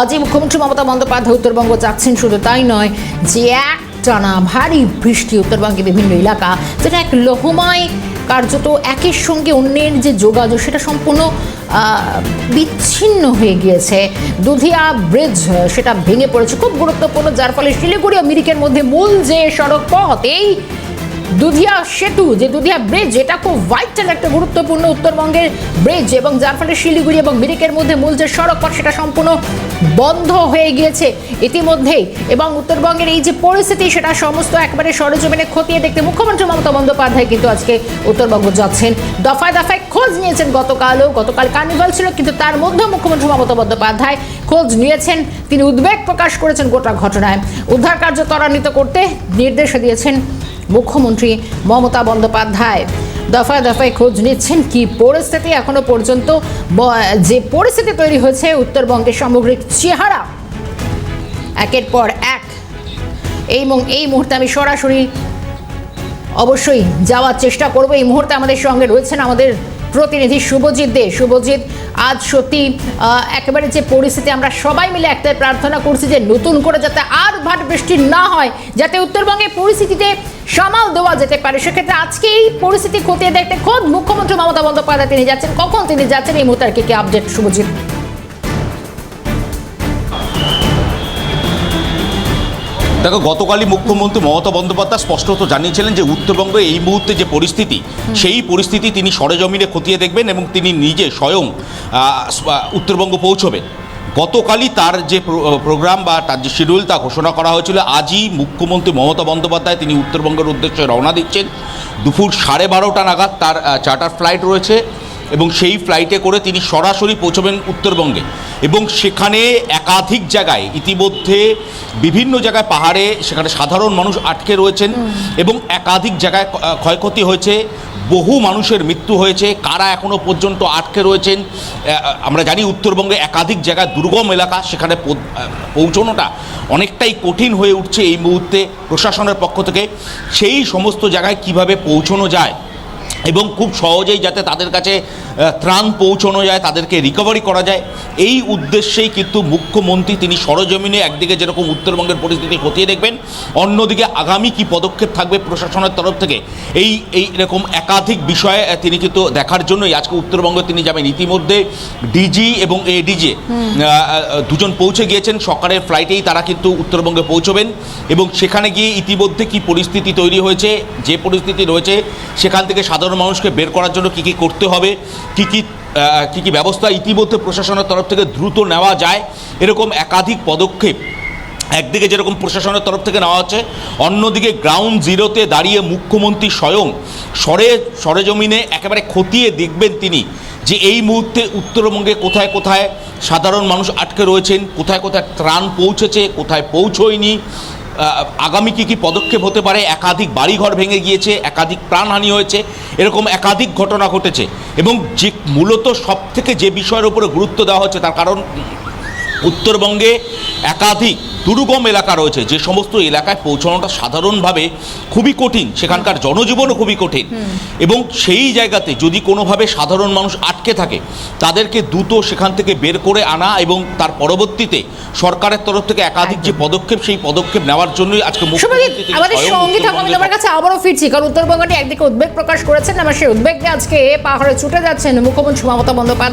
আজই মুখ্যমন্ত্রী মমতা বন্দ্যোপাধ্যায় উত্তরবঙ্গ যাচ্ছেন শুধু তাই নয়, যে এক টানা ভারী বৃষ্টি উত্তরবঙ্গে বিভিন্ন এলাকা, যেটা এক লোহময় কার্যত একের সঙ্গে অন্যের যে যোগাযোগ, সেটা সম্পূর্ণ বিচ্ছিন্ন হয়ে গিয়েছে। দুধিয়া ব্রিজ সেটা ভেঙে পড়েছে, খুব গুরুত্বপূর্ণ, যার ফলে শিলিগুড়ি ও মিরিকের মধ্যে মূল যে সড়ক পথ এই দুধিয়া সেতু, যে দুধিয়া ব্রিজ এটা খুব ভাইটাল একটা গুরুত্বপূর্ণ উত্তরবঙ্গের ব্রিজ এবং যার ফলে শিলিগুড়ি এবং মিরিকের মধ্যে মূল যে সড়ক পথ সেটা সম্পূর্ণ বন্ধ হয়ে গিয়েছে ইতিমধ্যেই। এবং উত্তরবঙ্গের এই যে পরিস্থিতি, সেটা সমস্ত একবারে সরেজমিনে খতিয়ে দেখতে মুখ্যমন্ত্রী মমতা বন্দ্যোপাধ্যায় কিন্তু আজকে উত্তরবঙ্গ যাচ্ছেন। দফায় দফায় খোঁজ নিয়েছেন গতকালও, গতকাল কার্নিভাল ছিল, কিন্তু তার মধ্যেও মুখ্যমন্ত্রী মমতা বন্দ্যোপাধ্যায় খোঁজ নিয়েছেন। তিনি উদ্বেগ প্রকাশ করেছেন গোটা ঘটনায়। উদ্ধার কার্য ত্বরান্বিত করতে নির্দেশ দিয়েছেন মুখ্যমন্ত্রী মমতা বন্দ্যোপাধ্যায়। দফায় দফায় খোঁজ নিচ্ছেন কি পরিস্থিতি এখনও পর্যন্ত যে পরিস্থিতি তৈরি হয়েছে উত্তরবঙ্গের সামগ্রিক চেহারা। একের পর এক। এই এই মুহূর্তে আমি সরাসরি অবশ্যই যাওয়ার চেষ্টা করব। এই মুহূর্তে আমাদের সঙ্গে রয়েছেন আমাদের প্রতিনিধি শুভজিৎ দে। শুভজিৎ, আজ সত্যি একেবারে যে পরিস্থিতি, আমরা সবাই মিলে একটাই প্রার্থনা করছি যে নতুন করে যাতে আর ভাট বৃষ্টি না হয়, যাতে উত্তরবঙ্গের পরিস্থিতিতে সামাল দেওয়া যেতে পারে। সেক্ষেত্রে আজকে এই পরিস্থিতি খতিয়ে দেখতে খোদ মুখ্যমন্ত্রী মমতা বন্দ্যোপাধ্যায় তিনি যাচ্ছেন। কখন তিনি যাচ্ছেন? এই মুহূর্তে আর কি কি আপডেট শুভজিৎ? দেখো গতকালই মুখ্যমন্ত্রী মমতা বন্দ্যোপাধ্যায় স্পষ্টত জানিয়েছিলেন যে উত্তরবঙ্গে এই মুহূর্তে যে পরিস্থিতি সেই পরিস্থিতি তিনি সরেজমিনে খতিয়ে দেখবেন এবং তিনি নিজে স্বয়ং আহ, উত্তরবঙ্গ পৌঁছবেন। গতকালই তার যে প্রোগ্রাম বা তার যে শিডিউল তা ঘোষণা করা হয়েছিল, আজই মুখ্যমন্ত্রী মমতা বন্দ্যোপাধ্যায় তিনি উত্তরবঙ্গের উদ্দেশ্যে রওনা দিচ্ছেন। দুপুর সাড়ে বারোটা নাগাদ তার চার্টার ফ্লাইট রয়েছে এবং সেই ফ্লাইটে করে তিনি সরাসরি পৌঁছবেন উত্তরবঙ্গে। এবং সেখানে একাধিক জায়গায় ইতিমধ্যে বিভিন্ন জায়গায় পাহাড়ে সেখানে সাধারণ মানুষ আটকে রয়েছেন এবং একাধিক জায়গায় ক্ষয়ক্ষতি হয়েছে বহু মানুষের মৃত্যু হয়েছে কারা এখনও পর্যন্ত আটকে রয়েছেন আমরা জানি উত্তরবঙ্গে একাধিক জায়গায় দুর্গম এলাকা সেখানে পৌঁছানোটা অনেকটাই কঠিন হয়ে উঠছে এই মুহূর্তে প্রশাসনের পক্ষ থেকে। সেই সমস্ত জায়গায় কীভাবে পৌঁছানো যায় এবং খুব সহজেই যাতে তাদের কাছে ত্রাণ পৌঁছানো যায়, তাদেরকে রিকভারি করা যায়। এই উদ্দেশ্যেই কিন্তু মুখ্যমন্ত্রী তিনি সরজমিনে একদিকে যেরকম উত্তরবঙ্গের পরিস্থিতি খতিয়ে দেখবেন, অন্যদিকে আগামী কি পদক্ষেপ থাকবে প্রশাসনের তরফ থেকে এই এই রকম একাধিক বিষয়ে তিনি কিন্তু দেখার জন্যই আজকে উত্তরবঙ্গে তিনি যাবেন। ইতিমধ্যে ডিজি এবং এডিজে দুজন পৌঁছে গিয়েছেন। সকালের ফ্লাইটেই তারা কিন্তু উত্তরবঙ্গে পৌঁছবেন এবং সেখানে গিয়ে ইতিমধ্যে কি পরিস্থিতি তৈরি হয়েছে যে পরিস্থিতি রয়েছে সেখান থেকে সাধারণ মানুষকে বের করার জন্য কি কি করতে হবে কি কি কি কি ব্যবস্থা ইতিমধ্যে প্রশাসনের তরফ থেকে দ্রুত নেওয়া যায় এরকম একাধিক পদক্ষেপ একদিকে যেরকম প্রশাসনের তরফ থেকে নেওয়া হচ্ছে, অন্যদিকে গ্রাউন্ড জিরোতে দাঁড়িয়ে মুখ্যমন্ত্রী স্বয়ং সরে, সরেজমিনে একেবারে খতিয়ে দেখবেন তিনি যে এই মুহূর্তে উত্তরবঙ্গে কোথায় কোথায় সাধারণ মানুষ আটকে রয়েছেন, কোথায় কোথায় ত্রাণ পৌঁছেছে, কোথায় পৌঁছয়নি আগামী কী কী পদক্ষেপ হতে পারে, একাধিক বাড়িঘর ভেঙে গিয়েছে, একাধিক প্রাণহানি হয়েছে, এরকম একাধিক ঘটনা ঘটেছে। এবং যে মূলত সব থেকে যে বিষয়ের উপরে গুরুত্ব দেওয়া হচ্ছে, তার কারণ উত্তরবঙ্গে একাধিক দুর্গম এলাকা রয়েছে যে সমস্ত এলাকায় পৌঁছানোটা সাধারণভাবে খুবই কঠিন সেখানকার জনজীবনও খুবই কঠিন। এবং সেই জায়গাতে যদি কোনোভাবে সাধারণ মানুষ আটকে থাকে তাদেরকে দ্রুত সেখান থেকে বের করে আনা এবং তার পরবর্তীতে সরকারের তরফ থেকে একাধিক যে পদক্ষেপ সেই পদক্ষেপ নেওয়ার জন্যই আজকে আমাদের সঙ্গে থাকুন আমি তোমার কাছে আবারও ফিরছি কারণ উত্তরবঙ্গটি একদিকে উদ্বেগ প্রকাশ করেছেন আমার সেই উদ্বেগকে আজকে পাহাড়ে ছুটে যাচ্ছেন মুখ্যমন্ত্রী মমতা বন্দ্যোপাধ্যায়।